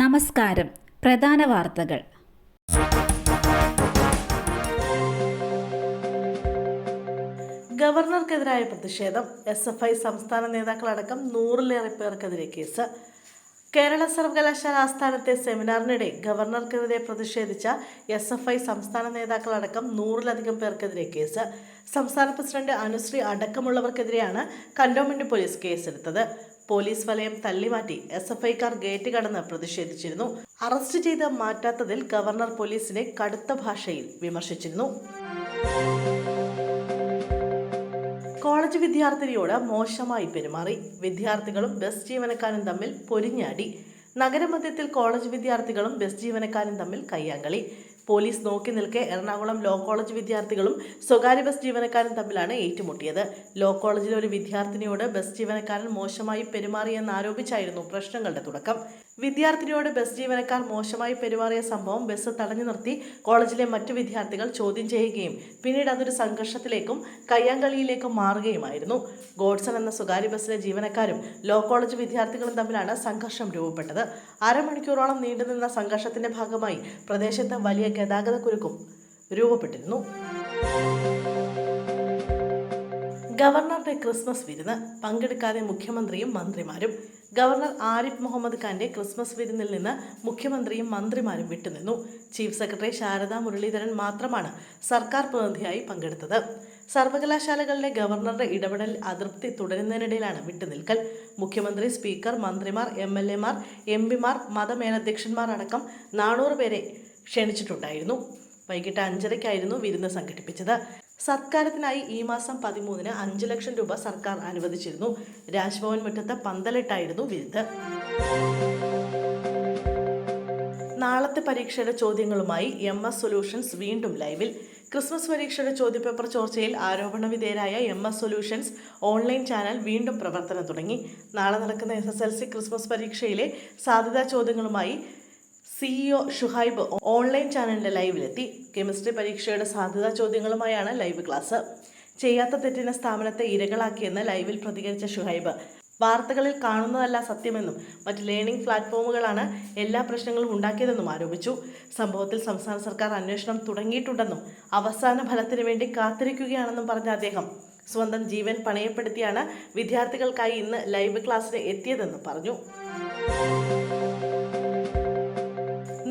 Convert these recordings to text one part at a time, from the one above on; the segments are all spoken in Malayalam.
നമസ്കാരം. പ്രധാന വാർത്തകൾ. ഗവർണർക്കെതിരായ പ്രതിഷേധം എസ് എഫ് ഐ സംസ്ഥാന നേതാക്കളടക്കം നൂറിലേറെ പേർക്കെതിരെ കേസ്. കേരള സർവകലാശാല ആസ്ഥാനത്തെ സെമിനാറിനിടെ ഗവർണർക്കെതിരെ പ്രതിഷേധിച്ച എസ് എഫ് ഐ സംസ്ഥാന നേതാക്കളടക്കം നൂറിലധികം പേർക്കെതിരെ കേസ്. സംസ്ഥാന പ്രസിഡന്റ് അനുശ്രീ അടക്കമുള്ളവർക്കെതിരെയാണ് കന്റോൺമെന്റ് പോലീസ് കേസെടുത്തത്. പോലീസ് വലയം തള്ളിമാറ്റി എസ് എഫ് ഐക്കാർ ഗേറ്റ് കടന്ന് പ്രതിഷേധിച്ചിരുന്നു. അറസ്റ്റ് ചെയ്ത് മാറ്റാത്തതിൽ ഗവർണർ പോലീസിനെ കടുത്ത ഭാഷയിൽ വിമർശിച്ചിരുന്നു. കോളേജ് വിദ്യാർത്ഥിനിയോട് മോശമായി പെരുമാറി. വിദ്യാർത്ഥികളും ബസ് ജീവനക്കാരും തമ്മിൽ പൊരിഞ്ഞാടി നഗരമധ്യത്തിൽ കോളേജ് വിദ്യാർത്ഥികളും ബസ് ജീവനക്കാരും തമ്മിൽ കയ്യാങ്കളി. പോലീസ് നോക്കി നിൽക്കെ എറണാകുളം ലോ കോളേജ് വിദ്യാർത്ഥികളും സ്വകാര്യ ബസ് ജീവനക്കാരും തമ്മിലാണ് ഏറ്റുമുട്ടിയത്. ലോ കോളേജിലെ ഒരു വിദ്യാർത്ഥിനിയോട് ബസ് ജീവനക്കാരൻ മോശമായി പെരുമാറിയെന്ന് ആരോപിച്ചായിരുന്നു പ്രശ്നങ്ങളുടെ തുടക്കം. വിദ്യാർത്ഥിനിയോട് ബസ് ജീവനക്കാർ മോശമായി പെരുമാറിയ സംഭവം ബസ് തടഞ്ഞു നിർത്തി കോളേജിലെ മറ്റു വിദ്യാർത്ഥികൾ ചോദ്യം ചെയ്യുകയും പിന്നീട് അതൊരു സംഘർഷത്തിലേക്കും കയ്യാങ്കളിയിലേക്കും മാറുകയുമായിരുന്നു. ഗോഡ്സൺ എന്ന സ്വകാര്യ ബസ്സിലെ ജീവനക്കാരും ലോ കോളേജ് വിദ്യാർത്ഥികളും തമ്മിലാണ് സംഘർഷം രൂപപ്പെട്ടത്. അരമണിക്കൂറോളം നീണ്ടുനിന്ന സംഘർഷത്തിന്റെ ഭാഗമായി പ്രദേശത്ത് വലിയ ഗതാഗത കുരുക്കും രൂപപ്പെട്ടിരുന്നു. ഗവർണറുടെ ക്രിസ്മസ് വിരുന്ന് പങ്കെടുക്കാതെ മുഖ്യമന്ത്രിയും മന്ത്രിമാരും ഗവർണർ ആരിഫ് മുഹമ്മദ് ഖാന്റെ ക്രിസ്മസ് വിരുന്നിൽ നിന്ന് മുഖ്യമന്ത്രിയും മന്ത്രിമാരും വിട്ടുനിന്നു. ചീഫ് സെക്രട്ടറി ശാരദാ മുരളീധരൻ മാത്രമാണ് സർക്കാർ പ്രതിനിധിയായി പങ്കെടുത്തത്. സർവകലാശാലകളിലെ ഗവർണറുടെ ഇടപെടൽ അതൃപ്തി തുടരുന്നതിനിടയിലാണ് വിട്ടുനിൽക്കൽ. മുഖ്യമന്ത്രി സ്പീക്കർ മന്ത്രിമാർ എം എൽ എമാർ എം പിമാർ മതമേലധ്യക്ഷന്മാർ അടക്കം നാനൂറ് പേരെ ക്ഷണിച്ചിട്ടുണ്ടായിരുന്നു. വൈകിട്ട് അഞ്ചരയ്ക്കായിരുന്നു വിരുന്ന് സംഘടിപ്പിച്ചത്. സത്കാരത്തിനായി ഈ മാസം പതിമൂന്നിന് അഞ്ച് ലക്ഷം രൂപ സർക്കാർ അനുവദിച്ചിരുന്നു. രാജ്ഭവൻ മുറ്റത്ത് പന്തലിട്ടായിരുന്നു വിരുന്ന്. നാളത്തെ പരീക്ഷയുടെ ചോദ്യങ്ങളുമായി എം എസ് സൊല്യൂഷൻസ് വീണ്ടും ലൈവിൽ. ക്രിസ്മസ് പരീക്ഷയുടെ ചോദ്യപേപ്പർ ചോർച്ചയിൽ ആരോപണ വിധേയരായ M S solutions online channel വീണ്ടും പ്രവർത്തനം തുടങ്ങി. നാളെ നടക്കുന്ന S S L C Christmas പരീക്ഷയിലെ സാധ്യതാ ചോദ്യങ്ങളുമായി സിഇഒ ഷുഹൈബ് ഓൺലൈൻ ചാനലിന്റെ ലൈവിലെത്തി. കെമിസ്ട്രി പരീക്ഷയുടെ സാധ്യതാ ചോദ്യങ്ങളുമായാണ് ലൈവ് ക്ലാസ്. ചെയ്യാത്ത തെറ്റിന് സ്ഥാപനത്തെ ഇരകളാക്കിയെന്ന് ലൈവിൽ പ്രതികരിച്ച ഷുഹൈബ് വാർത്തകളിൽ കാണുന്നതല്ല സത്യമെന്നും മറ്റ് ലേണിംഗ് പ്ലാറ്റ്ഫോമുകളാണ് എല്ലാ പ്രശ്നങ്ങളും ഉണ്ടാക്കിയതെന്നും ആരോപിച്ചു. സംഭവത്തിൽ സംസ്ഥാന സർക്കാർ അന്വേഷണം തുടങ്ങിയിട്ടുണ്ടെന്നും അവസാന ഫലത്തിന് വേണ്ടി കാത്തിരിക്കുകയാണെന്നും പറഞ്ഞ അദ്ദേഹം സ്വന്തം ജീവൻ പണയപ്പെടുത്തിയാണ് വിദ്യാർത്ഥികൾക്കായി ഇന്ന് ലൈവ് ക്ലാസ്സിന് എത്തിയതെന്നും പറഞ്ഞു.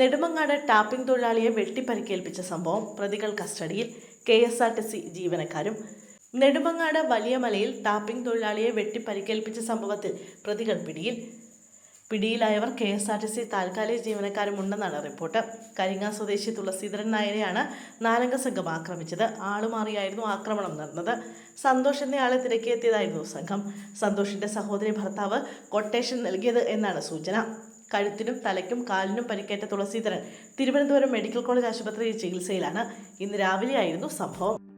നെടുമങ്ങാട് ടാപ്പിംഗ് തൊഴിലാളിയെ വെട്ടിപ്പരിക്കേൽപ്പിച്ച സംഭവം പ്രതികൾ കസ്റ്റഡിയിൽ K S R T C ജീവനക്കാരും നെടുമങ്ങാട് വലിയമലയിൽ ടാപ്പിംഗ് തൊഴിലാളിയെ വെട്ടിപ്പരിക്കേൽപ്പിച്ച സംഭവത്തിൽ പ്രതികൾ പിടിയിൽ. പിടിയിലായവർ K S R T C താൽക്കാലിക ജീവനക്കാരും ഉണ്ടെന്നാണ് റിപ്പോർട്ട്. കരിങ്ങ സ്വദേശി തുളസീധരൻ നായരെയാണ് നാലംഗ സംഘം ആക്രമിച്ചത്. ആളുമാറിയായിരുന്നു ആക്രമണം നടന്നത്. സന്തോഷ് എന്നയാളെ തിരക്കിയെത്തിയതായിരുന്നു സംഘം. സന്തോഷിന്റെ സഹോദരി ഭർത്താവ് കൊട്ടേഷൻ നൽകിയത് എന്നാണ് സൂചന. കഴുത്തിനും തലയ്ക്കും കാലിനും പരിക്കേറ്റ തുളസീധരൻ തിരുവനന്തപുരം മെഡിക്കൽ കോളേജ് ആശുപത്രിയിൽ ചികിത്സയിലാണ്. ഇന്ന് രാവിലെയായിരുന്നു സംഭവം.